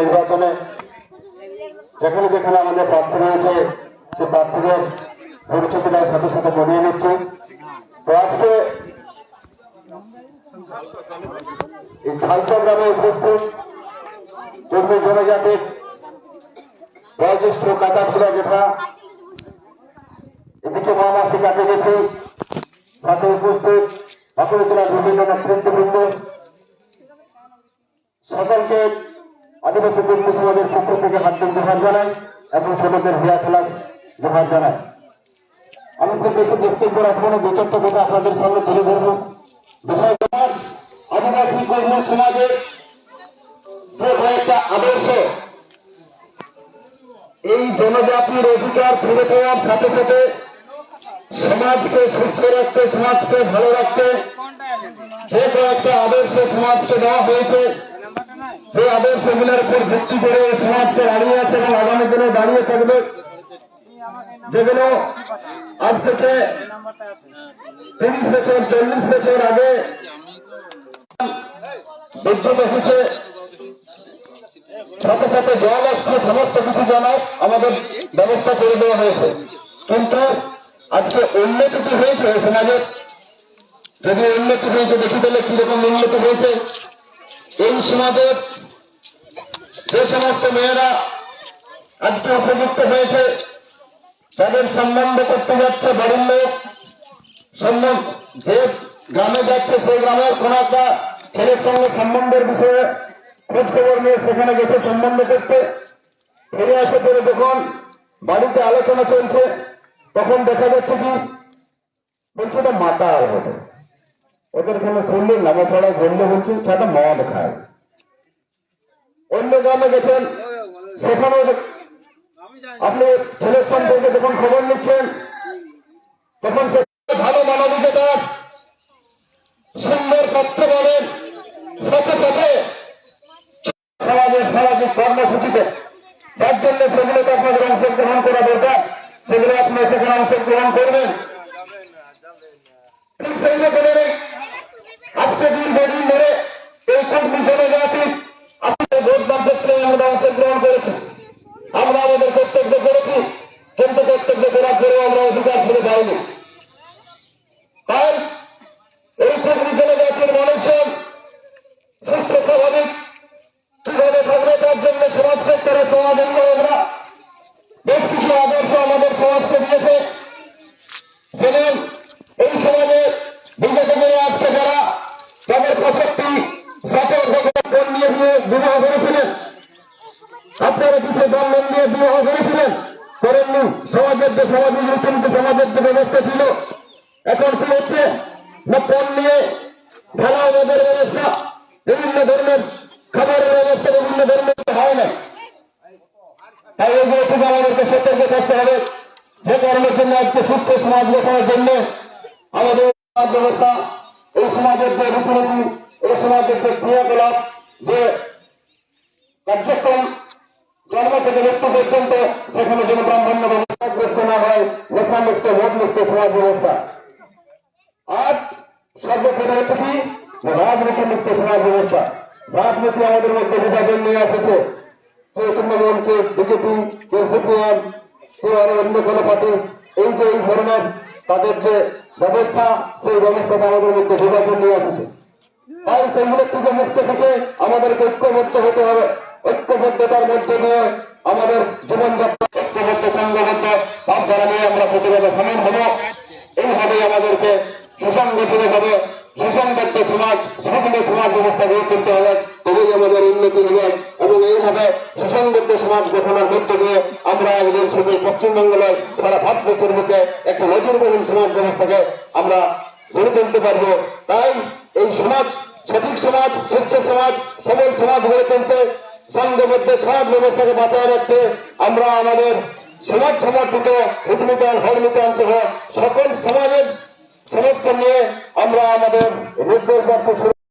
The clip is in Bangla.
নির্বাচনে যেখানে যেখানে আমাদের প্রার্থী রয়েছে সে প্রার্থীদের পরিচিতিটার সাথে সাথে কমিয়ে নিচ্ছে। তো আজকে এই সালটা গ্রামে উপস্থিত কর্মী জনজাতির বয়োজ্যেষ্ঠ কাকা ছিল যেটা এদিকে মহামাসী কাকে দেখি সাথে উপস্থিত বাঁকুড়া জেলার বিভিন্ন নেতৃত্ববৃন্দ। সকলকে আদিবাসী কর্মী সমাজের পক্ষ থেকে হার্দিক জোহার জানাই এবং ছোটদের ভিয়া খেলাস জোহার জানাই। আমি খুব বেশি বক্তব্য রাখব না দু চারটা কথা আপনাদের সামনে তুলে ধরবো। আদিবাসী কর্মী সমাজের যে কয়েকটা আদর্শ, এই জনজাতির অধিকার ফিরে পাওয়ার সাথে সাথে সমাজকে সুস্থ রাখতে, সমাজকে ভালো রাখতে যে কয়েকটা আদর্শ সমাজকে দেওয়া হয়েছে যে আদর্শগুলোর উপর ভিত্তি করে এই সমাজকে দাঁড়িয়ে আছে এবং আগামী দিনে দাঁড়িয়ে থাকবে, যেগুলো আজ থেকে তিরিশ বছর, চল্লিশ বছর আগে বিদ্যুৎ এসেছে। সাথে সাথে জল আসছে, সমস্ত কিছু জানার আমাদের ব্যবস্থা করে দেওয়া হয়েছে। কিন্তু আজকে উন্নতি কি হয়েছে এই সমাজে যদি উন্নতি হয়েছে, দেখি তাহলে কীরকম উন্নতি হয়েছে। এই সমাজের যে সমস্ত মেয়েরা আজকে উপযুক্ত হয়েছে, তাদের সম্বন্ধ করতে যাচ্ছে বাড়ির লোক। সম্মান যে গ্রামে যাচ্ছে, সেই গ্রামের কোন একটা ছেলের সঙ্গে সম্বন্ধের বিষয়ে খোঁজ খবর নিয়ে সেখানে গেছে সম্বন্ধ করতে। ফিরে আসে পরে যখন বাড়িতে আলোচনা চলছে, তখন দেখা যাচ্ছে কি, বলছে ওটা মাতাল হবে। ওদের কোনো শুনলে নামে পড়ায় বললে বলছে সেটা মদ খায়। অন্য গ্রামে গেছেন সেখানেও আপনি ছেলের সম্পর্কে যখন খবর নিচ্ছেন, তখন সে ভালো মানবিকতার সুন্দর তথ্য বলেন। সাথে সাথে সমাজের সামাজিক কর্মসূচিতে। যার জন্য সেগুলোতে আপনাদের অংশগ্রহণ করা দরকার। সেগুলো আপনি সেখানে অংশগ্রহণ করবেন। আজকে দীর্ঘদিন ধরে এই কর্মী জনজাতি আজকে ভোটদান ক্ষেত্রে আমরা অংশগ্রহণ করেছি। আমরা আমাদের কর্তব্য করেছি, কিন্তু কর্তব্য করার পরেও আমরা অধিকার ফিরে পাইনি। তাই এই কর্মী জনজাতির মানুষের সুস্থ, স্বাভাবিক, কীভাবে থাকবে তার জন্য সমাজকে তারা সমাধান আমরা বেশ কিছু আদর্শ আমাদের সমাজকে দিয়েছে। যেমন এই সমাজে বিগত দিনে আজকে যারা তাদের দল নিয়ে দিয়ে বিবাহ কিছু দিয়ে বিবাহ করেছিলেন। করেননি সমাজের যে সামাজিক রীতিনীতি সমাজের যে ব্যবস্থা ছিল, এখন কি হচ্ছে? না পণ নিয়ে ঢালা আমাদের ব্যবস্থা, বিভিন্ন ধরনের খাবারের ব্যবস্থা বিভিন্ন ধরনের হয় না। তাই এগুলো থেকে আমাদেরকে সতর্ক থাকতে হবে। যে কর্মের জন্য আজকে সুস্থ সমাজ গঠনের জন্য আমাদের ব্যবস্থা, এই সমাজের যে রীতিনীতি, এই সমাজের যে ক্রিয়াকলাপ, যে কার্যক্রম জন্ম থেকে মৃত্যু পর্যন্ত সেখানে যেন ব্রাহ্মণ্য ব্যবস্থাগ্রস্ত না হয়, নেশামুক্ত মদমুক্ত সমাজ ব্যবস্থা। আর সর্বোপরি হচ্ছে কি? রাজনীতি মুক্ত সমাজ ব্যবস্থা। রাজনীতি আমাদের মধ্যে বিভাজন নিয়ে এসেছে। কেউ তৃণমূল কেউ বিজেপি কেউ সিপিএম কেউ আরও অন্য কোনো পার্টি, এই যে এই ধরনের তাদের যে ব্যবস্থা, সেই ব্যবস্থাটা আমাদের মধ্যে বিভাজন নিয়ে এসেছে। তাই সেগুলোর থেকে মুক্ত থেকে আমাদেরকে ঐক্যবদ্ধ হতে হবে। ঐক্যবদ্ধতার মধ্যে দিয়ে আমাদের জীবনযাত্রা ঐক্যবদ্ধ সংঘবদ্ধ ভাব ধারা নিয়ে আমরা প্রতিবাদে সামিল হব। এইভাবেই আমাদেরকে সুসংগঠিত ভাবে সুসংগত সমাজ সবগুলো সমাজ ব্যবস্থা গড়ে তুলতে হবে। তবেই আমাদের উন্নতি হবে এবং এইভাবে সুসংগত সমাজ গঠনের মধ্য দিয়ে আমরা আমাদের শুধু পশ্চিমবঙ্গের সারা ভারতবর্ষের মধ্যে একটা নজরবিহীন সমাজ ব্যবস্থাকে আমরা গড়ে তুলতে পারব। তাই এই সমাজ, সঠিক সমাজ, সুস্থ সমাজ, সবল সমাজ গড়ে তুলতে সংঘবদ্ধ সব ব্যবস্থাকে বাঁচায় রাখতে আমরা আমাদের সমাজ সমর্থিত উদ্মিতান হরমিতান সহ সকল সমাজের সমর্থন নিয়ে আমরা আমাদের রুদ্রের পক্ষে